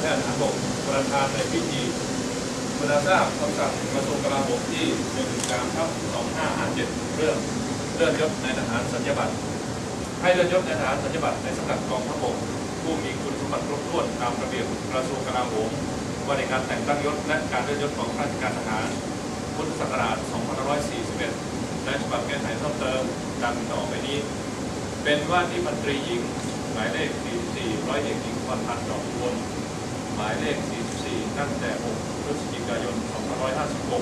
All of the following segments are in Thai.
แพทย์ทหารบกประธานในพิธีเวลาทราบคำสั่งกระทรวงกลาโหมที่1 3ทับ2557 เรื่องเลื่อนยศในทหารสัญญาบัตรให้เลื่อนยศในทหารสัญญาบัตรในสังกัดกองทัพบกผู้มีคุณสมบัติครบถ้วนตามระเบียบกระทรวงกลาโหมว่าในการแต่งตั้งยศและการเลื่อนยศของข้าราชการทหารพุทธศักราช 2541 และฉบับแก้ไขเพิ่มเติมดังต่อไปนี้ เป็นว่าที่พันตรีหญิงหมายเลข44ร้อยเอกหญิงพรพันธ์ดอกอุบล หมายเลข 44 ตั้งแต่ 6 พฤศจิกายน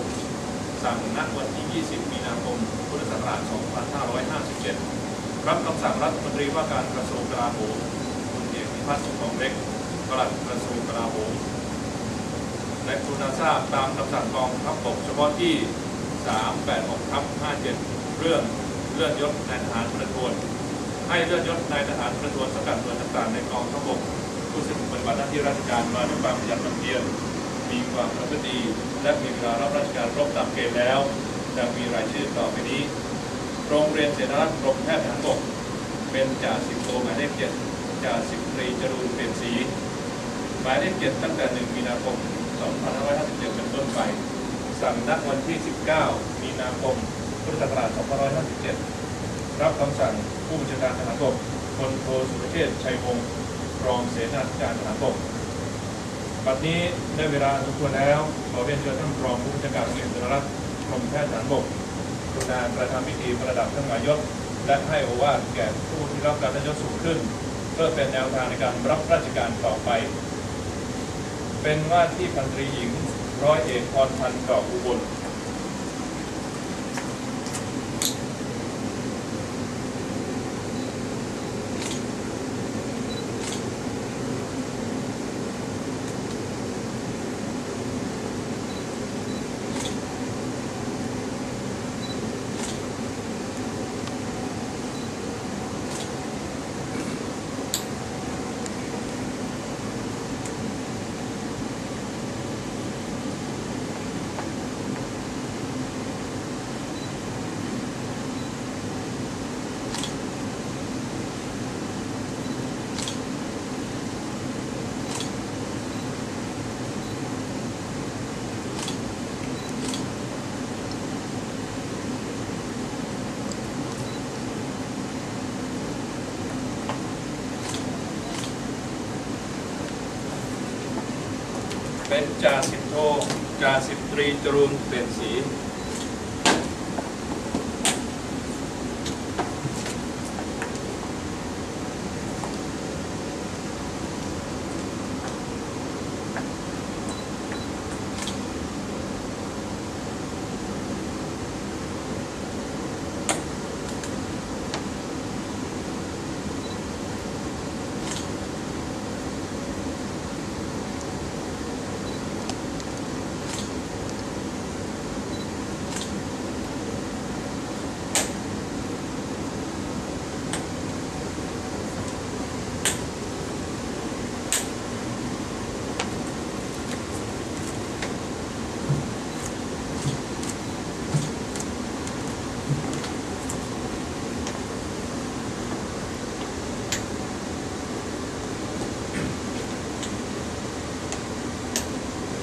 2556 สั่งณวันที่ 20 มีนาคม พุทธศักราช 2557 รับคำสั่งรัฐมนตรีว่าการกระทรวงกลาโหมคุณเอกพิพัฒน์สุขของเล็กปลัดกระทรวงกลาโหมและกรุณาทราบตามคำสั่งกองทัพบกเฉพาะที่ 386ทับ57 เรื่องเลื่อนยศนายทหารประทวน ให้เลื่อนยศนายทหารประทวนสกัดหน่วยต่างๆในกองทัพบก ผู้ซึ่งปฏิบัติหน้าที่ราชการมาด้วยความขยันหมั่นเพียรมีความประพฤติดีและมีเวลารับราชการครบตามเกณฑ์แล้วจะมีรายชื่อต่อไปนี้ โรงเรียนเสนารักษ์กรมแพทย์ทหารบกเป็นจ่าสิบโทหมายเลขเจ็ดจ่าสิบตรีจรูนเปลี่ยนสีหมายเลขเจ็ดตั้งแต่1มีนาคม2557เป็นต้นไป สั่งณวันที่ 19 มีนาคมพุทธศักราช2557 รับคำสั่งผู้บัญชาการทหารบกพลโทสุรเชษฐ์ชัยวงศ์ รองเสนาธิการทหารบกบัดนี้ได้เวลาสมควรแล้ว ขอเรียนเชิญท่านรองผู้บัญชาการเรียนสารรักษ์กรมแพทย์ทหารบกกรุณากระทำพิธีประดับเครื่องหมายยศ และให้โอวาทแก่ผู้ที่รับการเลื่อนยศสูงขึ้น เพื่อเป็นแนวทางในการรับราชการต่อไป เป็นว่าที่พันตรีหญิงร้อยเอกพรพันธ์ดอกอุบล จ่าสิบโทจ่าสิบตรีจรูนเปลี่ยนสี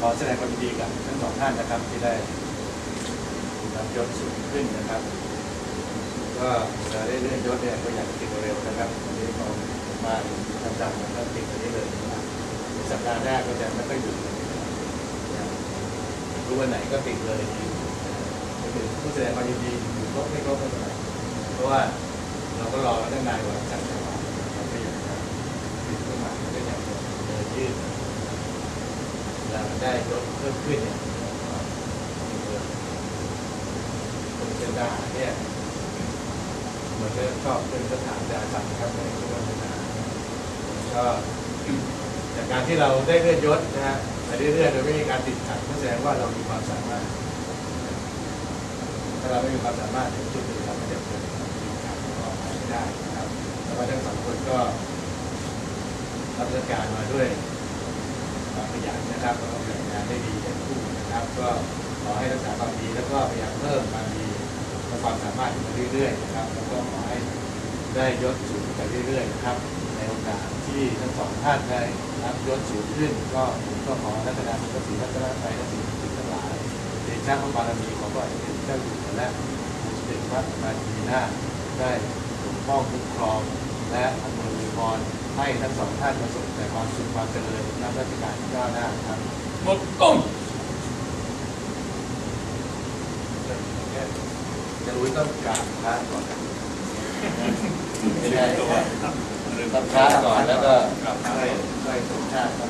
อแสดงความยินดีกับทั้งสองท่านนะครับที่ได้รับยศสูงขึ้นนะครับ ก็จะได้เลื่อนยศเนี่ยก็อยากติดเร็วๆนะครับวันนี้เรามาทำจังนะครับติดวันนี้เลยนะสัปดาห์แรกก็จะไม่ค่อยอยู่นะครับรู้วันไหนก็ติดเลยก็คือผู้แสดงความยินดีอยู่ครบไม่ครบไม่เป็นไรเพราะว่าเราก็รอตั้งนานกว่าจังจังหวะเราไม่อยากจะติดขึ้นมาก็อยากจะเดินยืด ได้ลดเพิ่มขึ้นเนี่ยคนเป็นดาเนี่ยมือนก็ชอบเป็นสถานดาสัตว์ครับในทุกวันนาก็จากการที่เราได้เลื่อนยศนะฮะไปเรื่อยๆโดยไม่มีการติดขัดก็แสดงว่าเรามีความสามารถ ถ้าเราไม่มีความสามารถถึงจุดหนึ่งเราก็จะเกิดติดขัดต่อไปไม่ได้นะครับแล้วทั้งสองคนก็รับราชการมาด้วย ความขยันนะครับแล้วก็ทำงานได้ดีทั้งคู่นะครับ ก็ขอให้รักษาความดีแล้วก็พยายามเพิ่มความดีและความสามารถอยู่เรื่อยๆนะครับ แล้วก็ขอให้ได้ยศสูงไปเรื่อยๆนะครับ ในโอกาสที่ทั้งสองท่านได้รับยศสูงขึ้น ก็ผมก็ขอรัตนาคุณพระศรีรัตนตรัยและสิ่งศักดิ์สิทธิ์ทั้งหลายเดชะพระบารมีของพระบาทสมเจ้าอยู่หัวและสมเด็จพระราชินีนาได้ปกป้องคุ้มครองและอำนวย พรให้ทั้งสองท่านประสบแต่ความสุขความเจริญนับราชการที่ก้าวหน้าครับหมดกล้องจะรู้ต้องกราบพระก่อนไม่ได้ต้องพระก่อนแล้วก็ช่วยช่วยสมชาติครับ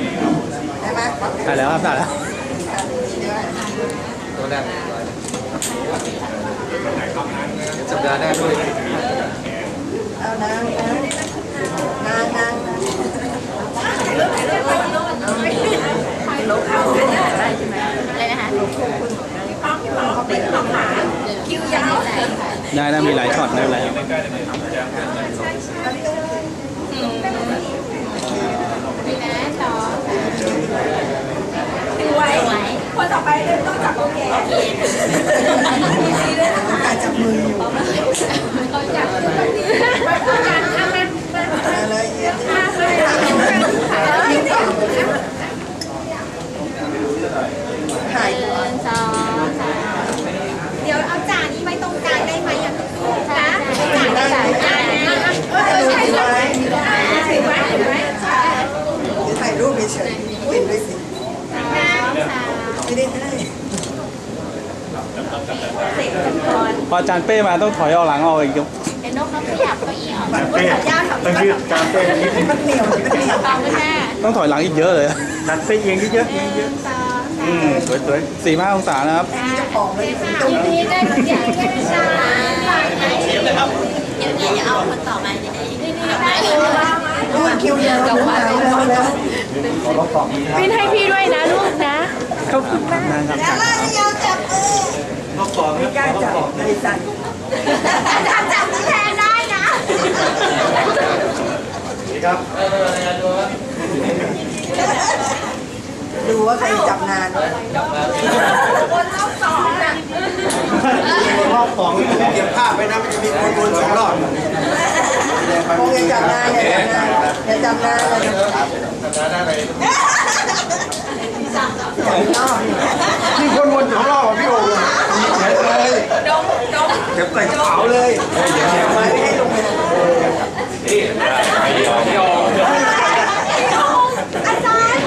ไปดูเลยใช่ไหมเรื่องงานจะมีอย่างนี้ได้ไหมได้แล้วครับได้แล้วตัวแรกสัปดาห์หน้าด้วยเอานางนางนางคิวยาวได้นะมีหลายช็อตได้แล้วใกล้ๆได้ไหมครับอาจาร ย์ไว้คนต่อไปเริ่มต้องจับโอเคการจับมืออยู่ต้องจับคนนี้การทำมันมันอะไรเยอะมากเลยค่ะย เดี๋ยวเอาจานนี้ไว้ตรงกลางได้ไหมอะจ้าจานได้เออใช่ใช่ถือไว้ถือไว้ ถ่ายรูปเฉยๆอุ้ยด้วยสิไม่ได้ให้ พ อาจารย์เป้มาต้องถอยเอาหลังออกอีกครับเอ็นนกเขาขยับก็อีกว่าสัญญาณของต้องยืดการเต้นิดมันเหนียวมันเหนียวตองแม่ต้องถอยหลังอีกเยอะเลยดันเต้เอียงเยอะหนึ่งสองอืมสวยสวยสี่ห้าองศานะครับจะผอมเลยทีนี้ได้ทุกอย่างแค่ชาเดี๋ยวเนี่ยจะเอาคนต่อมาจะได้ได้เลยดูคิวยาวแล้วแล้วแล้วพินให้พี่ด้วยนะลูกนะขอบคุณมากนะครับ ไม่กล้าจับไม่สั่นจับจับแทนได้นะครับดูว่าใครจับนานคนรอบสองน่ะรอบสองเก็บภาพไปนะมันจะมีคนโดนสองรอบคงจะจับนานอย่าจับนานอย่าจับนานเลยสัปดาห์หน้าไปจับนอกมีคนวนสองรอบพี่โอ๋เก็บ เลยดมดมเก็บใส่กระเป๋าเลยไม่ให้ลงเลยอาจารย์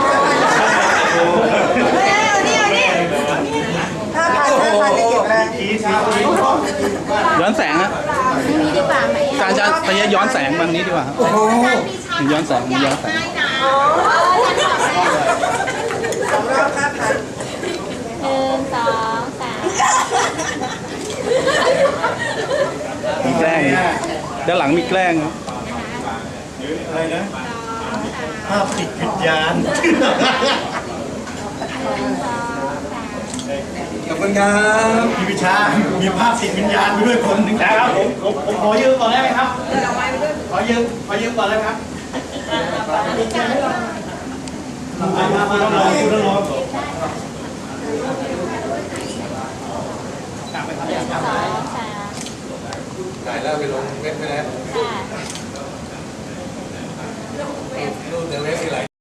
เฮ้ยนี่นี่ห้าพันห้าพันจะเก็บอะไรย้อนแสงนะนี่ดีกว่าไหมอาจารย์จะไปย้อนแสงมาทางนี้ดีกว่าครับย้อนแสงย้อนแสงนะสองรอบห้าพันหนึ่งสองสาม มีแกล้ง ด้านหลังมีแกล้ง อะไรนะภาพติดวิญญาณขอบคุณครับพี่วิชา มีภาพติดวิญญาณไปด้วยคนหนึ่งนะครับผมผมผมขอยืมก่อนได้ไหมครับ ขอยืมขอยืมก่อนเลยครับมามามาลองลองดูลอง สองสามถ่ายแล้วไปลงเว็บไปแล้วค่ะ รูปในเว็บมีหลาย